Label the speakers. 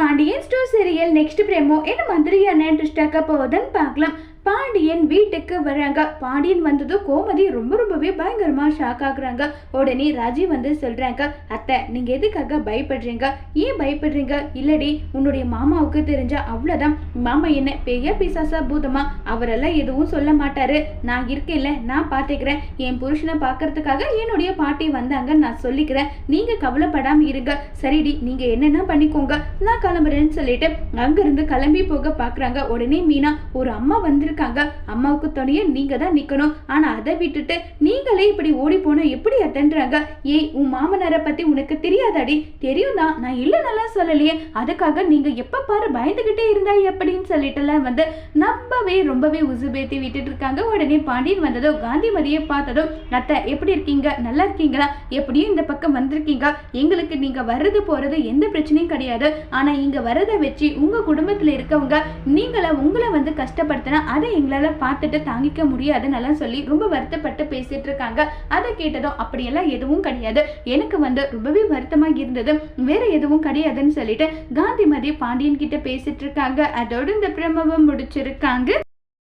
Speaker 1: Bye. Pandian store serial next promo என்ன மந்திரியான ட்விஸ்டாக்க போகுதுன்னு பார்க்கலாம். பாண்டியன் வீட்டுக்கு வராங்க. பாண்டியன் வந்ததும் கோமதி ரொம்ப ரொம்பவே பயங்கரமா ஷாக் ஆகுறாங்க. உடனே ராஜி வந்து சொல்றாங்க அத்தை நீங்க எதுக்காக பயப்படுறீங்க? ஏன் பயப்படுறீங்க? இல்லடி உன்னுடைய மாமாவுக்கு தெரிஞ்ச அவ்வளவுதான். மாமா என்ன பெரிய பிசாசா பூதமா? அவரெல்லாம் எதுவும் சொல்ல மாட்டாரு. நான் இருக்கேன்ல நான் பாத்துக்கிறேன். என் புருஷனை பார்க்கறதுக்காக என்னுடைய பாட்டி வந்தாங்க நான் சொல்லிக்கிறேன். நீங்க கவலைப்படாம இருங்க. சரிடி நீங்க என்னென்ன பண்ணிக்கோங்க. நான் கிளம்புறேன்னு சொல்லிட்டு அங்கேருந்து கிளம்பி போக பார்க்குறாங்க உடனே மீனா ஒரு அம்மா வந்திருக்காங்க. அம்மாவுக்கு துணைய நீங்கள் தான் நிற்கணும் ஆனால் அதை விட்டுட்டு நீங்களே இப்படி ஓடி போனால் எப்படி அத்தன்றாங்க? ஏய் உன் மாமனாரை பற்றி உனக்கு தெரியாதாடி? தெரியும் தான். நான் இல்ல நல்லா சொல்லலையே. அதுக்காக நீங்கள் எப்போ பாரு பயந்துக்கிட்டே இருந்தா எப்படின்னு சொல்லிட்டுலாம் வந்து நம்பவே ரொம்பவே உசுபேத்தி விட்டுட்டு இருக்காங்க. உடனே பாண்டியன் வந்ததோ காந்திமதியை பார்த்ததோ அத்தை எப்படி இருக்கீங்க? நல்லா இருக்கீங்களா? எப்படியும் இந்த பக்கம் வந்திருக்கீங்க? எங்களுக்கு நீங்கள் வர்றது போகிறது எந்த பிரச்சனையும் கிடையாது. ஆனால் இங்கே வரதை வச்சு உங்கள் குடும்பத்தில் இருக்கவங்க நீங்களை உங்களை வந்து கஷ்டப்படுத்தினா அதை எங்களால் பார்த்துட்டு தாங்கிக்க முடியாதுன்னு சொல்லி ரொம்ப வருத்தப்பட்டு பேசிட்டு இருக்காங்க. அதை கேட்டதும் அப்படியெல்லாம் எதுவும் கிடையாது. எனக்கு வந்து ரொம்பவே வருத்தமாக இருந்தது. வேற எதுவும் கிடையாதுன்னு சொல்லிட்டு காந்திமதி பாண்டியன் கிட்ட பேசிட்டு இருக்காங்க. அதோட இந்த பிரமவம் முடிச்சிருக்காங்க.